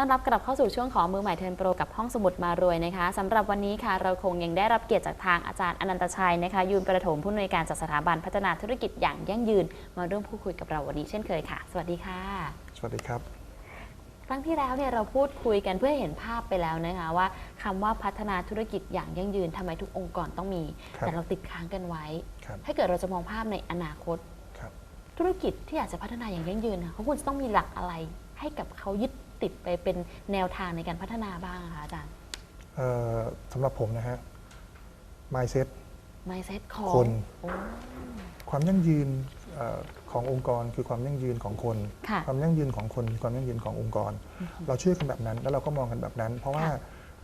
ต้อนรับกลับเข้าสู่ช่วงของมือใหม่เทิร์นโปรกับห้องสมุดมารวยนะคะสำหรับวันนี้ค่ะเราคงยังได้รับเกียรติจากทางอาจารย์อนันตชัยนะคะยูนประถมผู้อำนวยการจากสถาบันพัฒนาธุรกิจอย่างยั่งยืน มาร่วมพูดคุยกับเราวันนี้เช่นเคยค่ะ สวัสดีค่ะ สวัสดีครับ ครั้งที่แล้วเนี่ยเราพูดคุยกันเพื่อให้เห็นภาพไปแล้วนะคะว่าคำว่าพัฒนาธุรกิจอย่างยั่งยืนทำไมทุกองค์กรต้องมีครับแต่เราติดค้างกันไว้ครับถ้าเกิดเราจะมองภาพในอนาคตครับธุรกิจที่อยากจะพัฒนาอย่างยั่งยืนค่ะเขาควรจะต้องมีหลักอะไรให้กับเขายึด ติดไปเป็นแนวทางในการพัฒนาบ้างอะคะอาจารย์เอ่อสำหรับผมนะฮะ mindset mindset ของคนโอ้ความยั่งยืนเอ่อขององค์กรคือความยั่งยืนของคนค่ะความยั่งยืนของคนคือความยั่งยืนขององค์กร เราเชื่อกันแบบนั้นแล้วเราก็มองกันแบบนั้น เพราะว่าค่ะ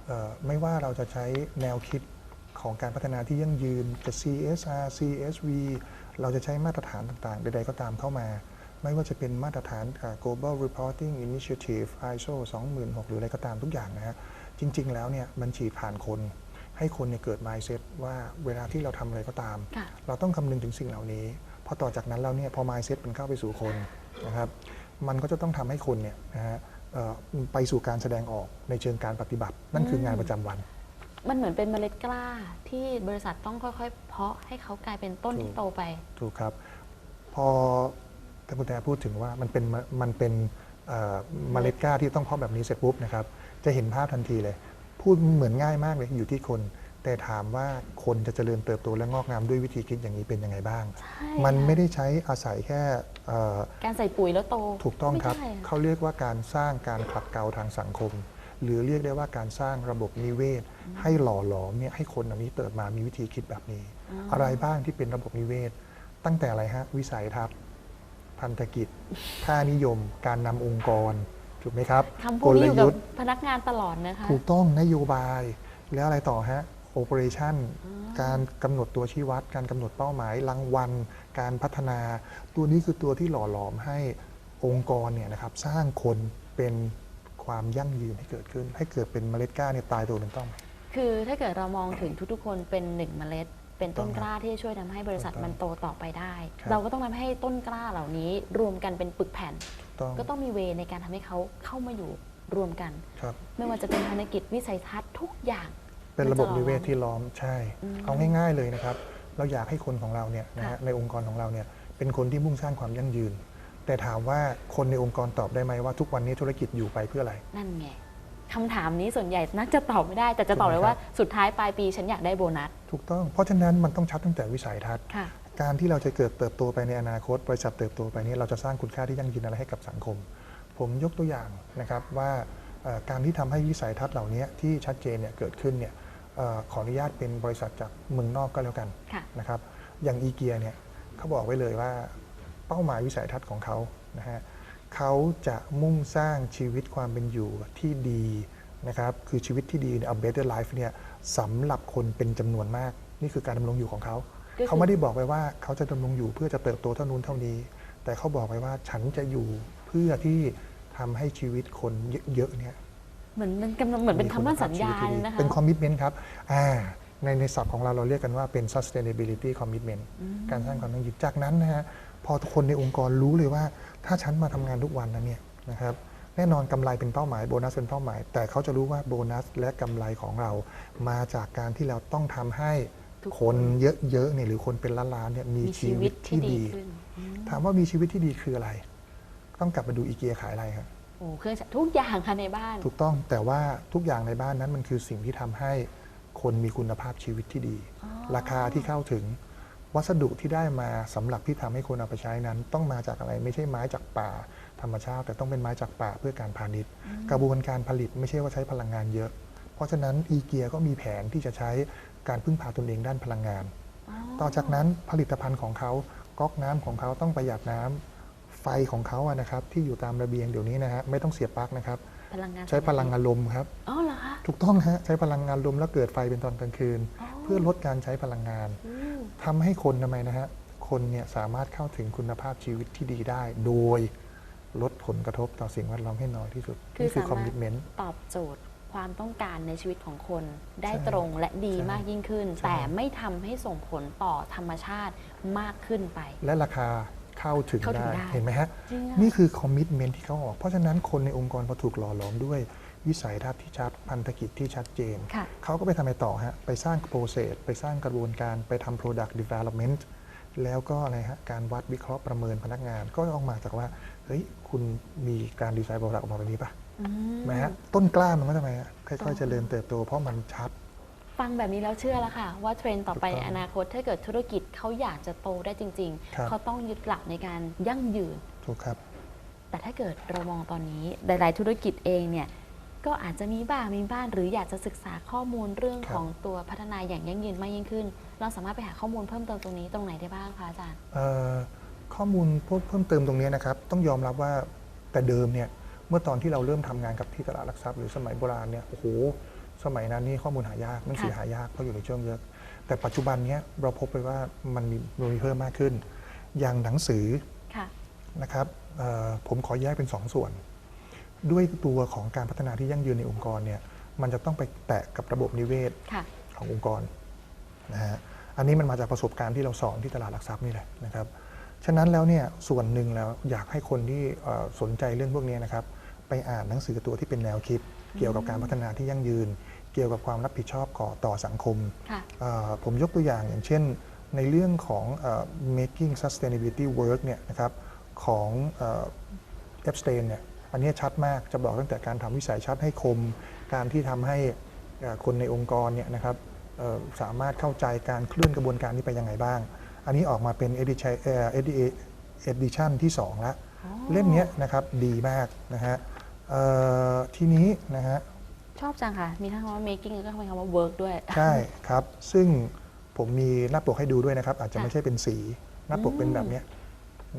เอ่อไม่ว่าเราจะใช้แนวคิดของการพัฒนาที่ยั่งยืนจะ CSR CSV เราจะใช้มาตรฐานต่างๆ ใดๆก็ตามเข้ามา ไม่ว่าจะเป็นมาตรฐานเอ่อ global reporting initiative ISO 26000 หรืออะไรก็ตามทุกอย่างนะฮะจริง ๆ แล้วเนี่ยมันฉีดผ่านคน ให้คนเนี่ยเกิด mindset ว่าเวลาที่เราทำอะไรก็ตามค่ะเราต้องคำนึงถึงสิ่งเหล่านี้พอต่อจากนั้นแล้วเนี่ยพอ mindset มันเข้าไปสู่คนนะครับมันก็จะต้องทำให้คนเนี่ยนะฮะเอ่อไปสู่การแสดงออกในเชิงการปฏิบัติ นั่นคือมงานประจำวันมันเหมือนเป็นเมล็ดกล้าที่บริษัทต้องค่อยๆ เพาะให้เขากลายเป็นต้นถูกที่โตไป ถูกครับ พอ ท่านคุณแต่พูดถึงว่ามันเป็นมะมันเป็นเอ่อเมล็ดกล้าที่ต้องเพาะแบบนี้เสร็จปุ๊บนะครับจะเห็นภาพทันทีเลย พูดเหมือนง่ายมากเลยอยู่ที่คน แต่ถามว่าคนจะเจริญเติบโตและงอกงามด้วยวิธีคิดอย่างนี้เป็นยังไงบ้างใช่มันค่ะไม่ได้ใช้อาศัยแค่เอ่อการใส่ปุ๋ยแล้วโต ถูกต้องครับไม่ได้อะเขาเรียกว่าการสร้างการขัดเกลาทางสังคม หรือเรียกได้ว่าการสร้างระบบนิเวศ ให้หล่อหลอมเนี่ยให้คนเหล่านี้เติบมามีวิธีคิดแบบนี้ อะไรบ้างที่เป็นระบบนิเวศ ตั้งแต่อะไรฮะวิสัยทัศน์ พันธกิจค่านิยม การนำองค์กรถูกไหมครับคำพูดนี้อยู่กับยุทธ์พนักงานตลอดนะคะถูกต้องนโยบายแล้วอะไรต่อฮะโอเปอเรชั่นการกำหนดตัวชี้วัด การกำหนดเป้าหมายรางวัล การพัฒนา ตัวนี้คือตัวที่หล่อหลอมให้องค์กรเนี่ยนะครับสร้างคนเป็นความยั่งยืนให้เกิดขึ้น ให้เกิดเป็นเมล็ดกล้าเนี่ยตายตัวเป็นต้นคือถ้าเกิดเรามองถึงทุกๆคนเป็นหนึ่งเมล็ด เป็นต้นถูกต้องกล้าที่จะช่วยทำให้บริษัทถูกต้องมันโตต่อไปได้ครับเราก็ต้องทำให้ต้นกล้าเหล่านี้รวมกันเป็นปึกแผ่นต้องก็ต้องมีเวในการทำให้เขาเข้ามาอยู่รวมกันครับไม่ว่าจะเป็นภารกิจวิสัยทัศน์ทุกอย่าง เป็นระบบนิเวศที่ล้อมใช่อืมเอาง่ายๆเลยนะครับ เราอยากให้คนของเราเนี่ยนะฮะค่ะในองค์กรของเราเนี่ยเป็นคนที่มุ่งสร้างความยั่งยืน แต่ถามว่าคนในองค์กรตอบได้ไหมว่าทุกวันนี้ธุรกิจอยู่ไปเพื่ออะไร นั่นไง คำถามนี้ส่วนใหญ่นักจะตอบไม่ได้ แต่จะตอบเลยว่าสุดท้ายปลายปีฉันอยากได้โบนัส ถูกต้องเพราะฉะนั้นมันต้องชัดตั้งแต่วิสัยทัศน์ค่ะการที่เราจะเกิดเติบโตไปในอนาคต บริษัทเติบโตไปนี้เราจะสร้างคุณค่าที่ยั่งยืนอะไรให้กับสังคม ผมยกตัวอย่างนะครับว่าเอ่อการที่ทำให้วิสัยทัศน์เหล่านี้ที่ชัดเจนเนี่ยเกิดขึ้นเนี่ยเอ่อขออนุญาตเป็นบริษัทจากเมืองนอกก็แล้วกันค่ะนะครับอย่างอีเกียเนี่ยเขาบอกไว้เลยว่าเป้าหมายวิสัยทัศน์ของเขานะฮะ เขาจะมุ่งสร้างชีวิตความเป็นอยู่ที่ดีนะครับ คือชีวิตที่ดีเนี่ย a better life เนี่ยสำหรับคนเป็นจำนวนมาก นี่คือการดำรงอยู่ของเขาก็คือเขาไม่ได้บอกไว้ว่าเขาจะดำรงอยู่เพื่อจะเติบโตเท่านู้นเท่านี้ แต่เขาบอกไว้ว่าฉันจะอยู่เพื่อที่ทำให้ชีวิตคนเยอะๆเนี่ยเหมือนมันกำลังเหมือนเป็นคำมั่นสัญญามีคุณภพชีวิตที่ดีนะคะเป็นคอมมิชเมนต์ครับอ่าในในศัพท์ของเราเราเรียกกันว่าเป็น sustainability commitment การสร้างความยั่งยืนจากนั้นนะฮะพอทุกคนในองค์กรรู้เลยว่า ถ้าฉันมาทำงานทุกวันนะเนี่ยนะครับแน่นอนกำไรเป็นเป้าหมายโบนัสเป็นเป้าหมาย แต่เขาจะรู้ว่าโบนัสและกำไรของเรา มาจากการที่เราต้องทำให้ทุกคคนนเยอะๆเนี่ยหรือคนเป็นล้านๆเนี่ยมีมีชีชีวิวิตตที่ที่ดีดีขึ้นอืมถามว่ามีชีวิตที่ดีคืออะไร ต้องกลับมาดูอีเกียขายอะไรครับโอ้เครื่องใช้ทุกอย่างค่ะในบ้าน ถูกต้องแต่ว่าทุกอย่างในบ้านนั้นมันคือสิ่งที่ทำให้คนมีคุณภาพชีวิตที่ดีอ๋อราคาที่เข้าถึง วัสดุที่ได้มาสำหรับที่ทำให้คนเอาไปใช้นั้น ต้องมาจากอะไรไม่ใช่ไม้จากป่าธรรมชาติ แต่ต้องเป็นไม้จากป่าเพื่อการพาณิชย์ กระบวนการผลิตไม่ใช่ว่าใช้พลังงานเยอะ เพราะฉะนั้นอีเกียก็มีแผนที่จะใช้การพึ่งพาตนเองด้านพลังงาน ต่อจากนั้นผลิตภัณฑ์ของเขาก๊อกน้ำของเขาต้องประหยัดน้ำไฟของเขาอะนะครับที่อยู่ตามระเบียงเดี๋ยวนี้นะฮะไม่ต้องเสียบปลั๊กนะครับพลังงานใช้พลังงานลมครับอ๋อเหรอคะถูกต้องฮะใช้พลังงานลมแล้วเกิดไฟเป็นตอนกลางคืนอ๋อเพื่อลดการใช้พลังงานอืม ทำให้คนทำไมนะฮะ คนเนี่ยสามารถเข้าถึงคุณภาพชีวิตที่ดีได้ โดยลดผลกระทบต่อสิ่งแวดล้อมให้น้อยที่สุดคือนี่คือสามารถคอมมิชเมนต์ตอบโจทย์ความต้องการในชีวิตของคนได้ใช่ตรงและดีใช่มากยิ่งขึ้นใช่แต่ไม่ทำให้ส่งผลต่อธรรมชาติมากขึ้นไป และราคาขเข้าถึงเข้าถึงได้ได้เห็นไหมฮะจริงอะนี่คือคอมมิชเมนที่เขาออก เพราะฉะนั้นคนในองค์กรพอถูกหล่อหลอมด้วยวิสัยทัศน์ที่ชัด พันธกิจที่ชัดเจนค่ะเขาก็ไปทำอะไรต่อฮะ ไปสร้างโปรเซสไปสร้างกระบวนการไปทำ Product Development แล้วก็อะไรฮะ การวัดวิเคราะห์ประเมินพนักงาน ก็ออกมาจากว่า เฮ้ย คุณมีการดีไซน์ Product ออกมาแบบนี้ปะอืมไหมฮะ ต้นกล้ามันก็ทำไมฮะค่อยๆเจริญเติบโต เพราะมันชัด ฟังแบบนี้แล้วเชื่อแล้วค่ะ ว่าเทรนด์ต่อไปถูในกต้องอนาคตถ้าเกิดธุรกิจเขาอยากจะโตได้จริงครับๆเขาต้องยึดหลักในการยั่งยืน ถูกครับ แต่ถ้าเกิดเรามองตอนนี้หลายๆธุรกิจเองเนี่ย ก็อาจจะมีบ้างมีบ้าน หรืออยากจะศึกษาข้อมูลเรื่องครับ ของตัวพัฒนาอย่างยั่งยืนมากยิ่งขึ้น เราสามารถไปหาข้อมูลเพิ่มเติมตรงนี้ตรงไหนได้บ้างคะอาจารย์ เอ่อข้อมูลพวกเพิ่มเติมตรงนี้นะครับ ต้องยอมรับว่าแต่เดิมเนี่ยเมื่อตอนที่เราเริ่มทำงานกับที่ตลาดหลักทรัพย์หรือสมัยโบราณเนี่ยโอ้โหสมัยนั้นนี่ข้อมูลหายากหนังสือค่ะ หายากเพราะอยู่ในช่วงเยอะ แต่ปัจจุบันเนี้ยเราพบไปว่ามันมีมันมีเพิ่มมากขึ้น อย่างหนังสือค่ะ นะครับเอ่อผมขอแยกเป็น2ส่วน ด้วยตัวของการพัฒนาที่ยั่งยืนในองค์กรเนี่ยมันจะต้องไปแตะกับระบบนิเวศค่ะขององค์กรนะฮะอันนี้มันมาจากประสบการณ์ที่เราสอนที่ตลาดหลักทรัพย์นี่แหละนะครับฉะนั้นแล้วเนี่ยส่วนหนึ่งแล้วอยากให้คนที่เอ่อสนใจเรื่องพวกนี้นะครับไปอ่านหนังสือตัวที่เป็นแนวคิด เกี่ยวกับการพัฒนาที่ยั่งยืน เกี่ยวกับความรับผิดชอบก่อต่อสังคมค่ะเอ่อผมยกตัวอย่างอย่างเช่น ในเรื่องของเออ making sustainability work เนี่ยนะครับของเอฟสเตนเนี่ย อันนี้ชัดมากจะบอกตั้งแต่การทำวิสัยชัดให้คม การที่ทำให้เอ่อคนในองค์กรเนี่ยนะครับเอ่อสามารถเข้าใจการเคลื่อนกระบวนการนี้ไปยังไงบ้าง อันนี้ออกมาเป็น edition เอ่อ edition ที่ 2 แล้วอ๋อเล่มเนี้ยนะครับดีมากนะฮะเอ่อทีนี้นะฮะชอบจังค่ะ มีทั้งคำว่า making แล้วก็มีคำว่า work ด้วย ใช่ครับ ซึ่งผมมีหน้าปกให้ดูด้วยนะครับ อาจจะค่ะไม่ใช่เป็นสี หน้าปกเป็นอืมแบบเนี้ย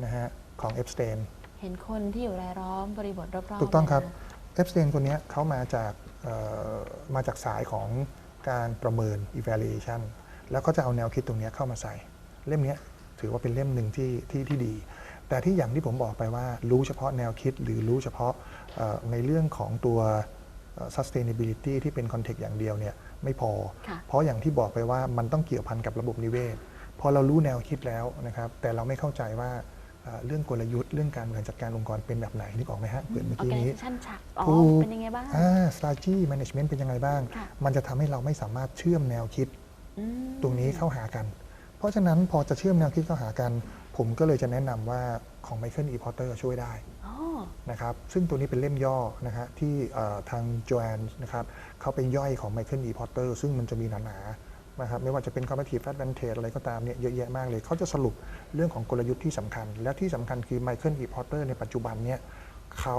นะฮะของ e p s t e i n เห็นคนที่อยู่รายล้อมบริบทรอบๆถูกต้องครับเลยนะ e p s t e i n คนเนี้ยเขามาจากเอ่อมาจากสายของการประเมิน evaluation แล้วก็จะเอาแนวคิดตรงเนี้ยเข้ามาใส่ เล่มเนี้ยถือว่าเป็นเล่มหนึ่งที่ที่ที่ดี แต่ที่อย่างที่ผมบอกไปว่ารู้เฉพาะแนวคิดหรือรู้เฉพาะเอ่อในเรื่องของตัวเอ่อ sustainability ที่เป็น context อย่างเดียวเนี่ยไม่พอค่ะเพราะอย่างที่บอกไปว่ามันต้องเกี่ยวพันกับระบบนิเวศ พอเรารู้แนวคิดแล้วนะครับ แต่เราไม่เข้าใจว่า เอ่อเรื่องกลยุทธ์เรื่องการบริหารจัดการองค์กรเป็นแบบไหนนึกออกไหมฮะเหมือนเมื่อกี้นี้ organization ฉากอ๋อถูกเป็นยังไงบ้างอ่า strategy management เป็นยังไงบ้างค่ะมันจะทำให้เราไม่สามารถเชื่อมแนวคิดอืมตรงนี้เข้าหากัน เพราะฉะนั้นพอจะเชื่อมแนวคิดเข้าหากัน ผมก็เลยจะแนะนำว่าของ Michael E. Porter ช่วยได้อ๋อนะครับซึ่งตัวนี้เป็นเล่มย่อนะฮะที่เอ่อทางโจแอนนะครับเขาเป็นย่อยของ Michael E. Porter ซึ่งมันจะมีหนาๆ นะครับไม่ว่าจะเป็น competitive advantage อะไรก็ตามเนี่ยเยอะแยะมากเลย เขาจะสรุปเรื่องของกลยุทธ์ที่สำคัญ และที่สำคัญคือ Michael E. Porter ในปัจจุบันเนี่ยเขา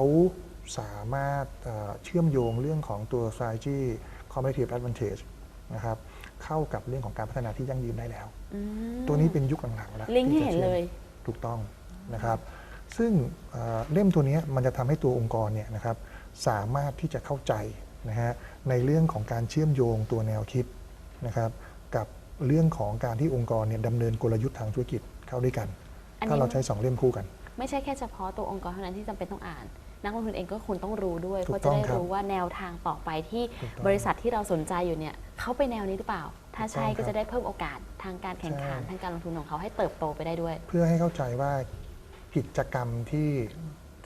สามารถเอ่อเชื่อมโยงเรื่องของตัว strategy competitive advantage นะครับเข้ากับเรื่องของการพัฒนาที่ยั่งยืนได้แล้วอืมตัวนี้เป็นยุคหลังๆแล้วลิงก์ให้ที่จะเห็นชื่อมเลยถูกต้องนะครับซึ่งเอ่อเล่มตัวเนี้ยมันจะทำให้ตัวองค์กรเนี่ยนะครับสามารถที่จะเข้าใจนะฮะในเรื่องของการเชื่อมโยงตัวแนวคิดนะครับกับ เรื่องของการที่องค์กรเนี่ยดำเนินกลยุทธ์ทางธุรกิจเข้าด้วยกัน อันนี้ ถ้าเราใช้สองเล่มคู่กัน ไม่ใช่แค่เฉพาะตัวองค์กรเท่านั้นที่จำเป็นต้องอ่าน นักลงทุนเองก็ควรต้องรู้ด้วย ถูเพื่กอจะได้ต้องครับรู้ว่าแนวทางต่อไปที่ถูกต้องบริษัทที่เราสนใจอยู่เนี่ยเขาไปแนวนี้หรือเปล่า ถ้าใช่ถูกต้องครับก็จะได้เพิ่มโอกาสทางการแข่งขันใช่ ทางการลงทุนของเขาให้เติบโตไปได้ด้วย เพื่อให้เข้าใจว่ากิจกรรมที่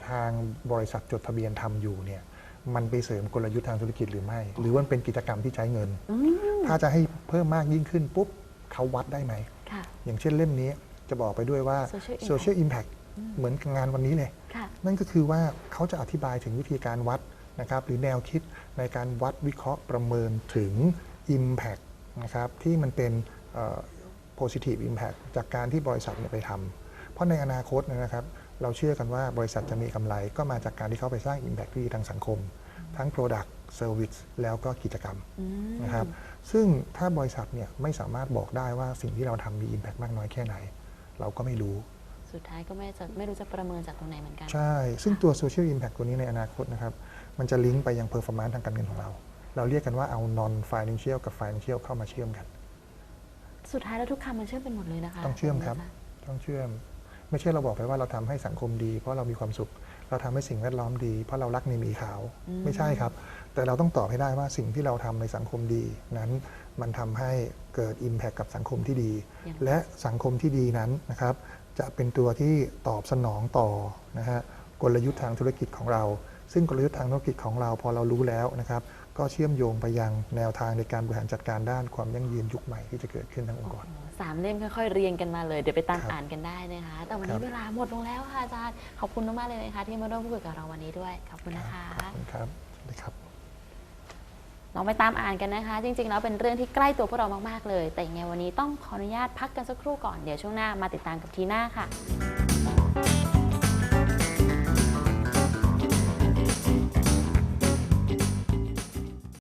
ทางบริษัทจดทะเบียนทำอยู่เนี่ยมันไปเสริมกลยุทธ์ทางธุรกิจหรือไม่ หรือว่ามันเป็นกิจกรรมที่ใช้เงิน อืม ถ้าจะให้เพิ่มมากยิ่งขึ้นปุ๊บเขาวัดได้ไหมค่ะอย่างเช่นเล่มนี้จะบอกไปด้วยว่า Social impact social impact เหมือนกับงานวันนี้เลยค่ะนั่นก็คือว่าเขาจะอธิบายถึงวิธีการวัดนะครับหรือแนวคิดในการวัดวิเคราะห์ประเมินถึง Impact นะครับที่มันเป็นเอ่อ positive impact จากการที่บริษัทเนี่ยไปทำเพราะในอนาคตนะครับ เราเชื่อกันว่าบริษัทจะมีกำไรก็มาจากการที่เขาไปสร้าง Impact ที่ดีทางสังคม ทั้ง Product Service แล้วก็กิจกรรมอืมนะครับซึ่งถ้าบริษัทเนี่ยไม่สามารถบอกได้ว่าสิ่งที่เราทำมี Impact มากน้อยแค่ไหน เราก็ไม่รู้ สุดท้ายก็ไม่จะไม่รู้จะประเมินจากตรงไหนเหมือนกัน ใช่ ซึ่งตัว Social Impact ตัวนี้ในอนาคตนะครับ มันจะลิงก์ไปยัง Performance ทางการเงินของเรา เราเรียกกันว่าเอา non financial กับ financial เข้ามาเชื่อมกัน สุดท้ายแล้วทุกคำมันเชื่อมเป็นหมดเลยนะคะ ต้องเชื่อมครับ ต้องเชื่อม ไม่ใช่เราบอกไปว่าเราทำให้สังคมดี เพราะเรามีความสุข เราทำให้สิ่งแวดล้อมดี เพราะเรารักในหมีขาวไม่ใช่ครับ แต่เราต้องตอบให้ได้ว่าสิ่งที่เราทำในสังคมดี นั้นมันทำให้เกิด Impact กับสังคมที่ดีอย่างและสังคมที่ดีนั้นนะครับ จะเป็นตัวที่ตอบสนองต่อนะฮะกลยุทธ์ทางธุรกิจของเรา ซึ่งกลยุทธ์ทางธุรกิจของเราพอเรารู้แล้วนะครับ ก็เชื่อมโยงไปยังแนวทางในการบริหารจัดการด้านความยั่งยืนยุคใหม่ที่จะเกิดขึ้นทั้งองค์กร สามเล่มค่อยๆเรียงกันมาเลย เดี๋ยวไปตามครับอ่านกันได้นะคะ แต่วันครันี้บเวลาหมดลงแล้วค่ะอาจารย์ ขอบคุณมากๆเลยนะคะ ที่มาร่วมพูดคุยกับเราวันนี้ด้วย ขอบคุณนะคะ ขอบคุณครับสวัสดีครับลองไปตามอ่านกันนะคะ จริงๆแล้วเป็นเรื่องที่ใกล้ตัวพวกเรามากๆเลย แต่ยังไงวันนี้ต้องขออนุญาตพักกันสักครู่ก่อน เดี๋ยวช่วงหน้ามาติดตามกับทีน่าค่ะ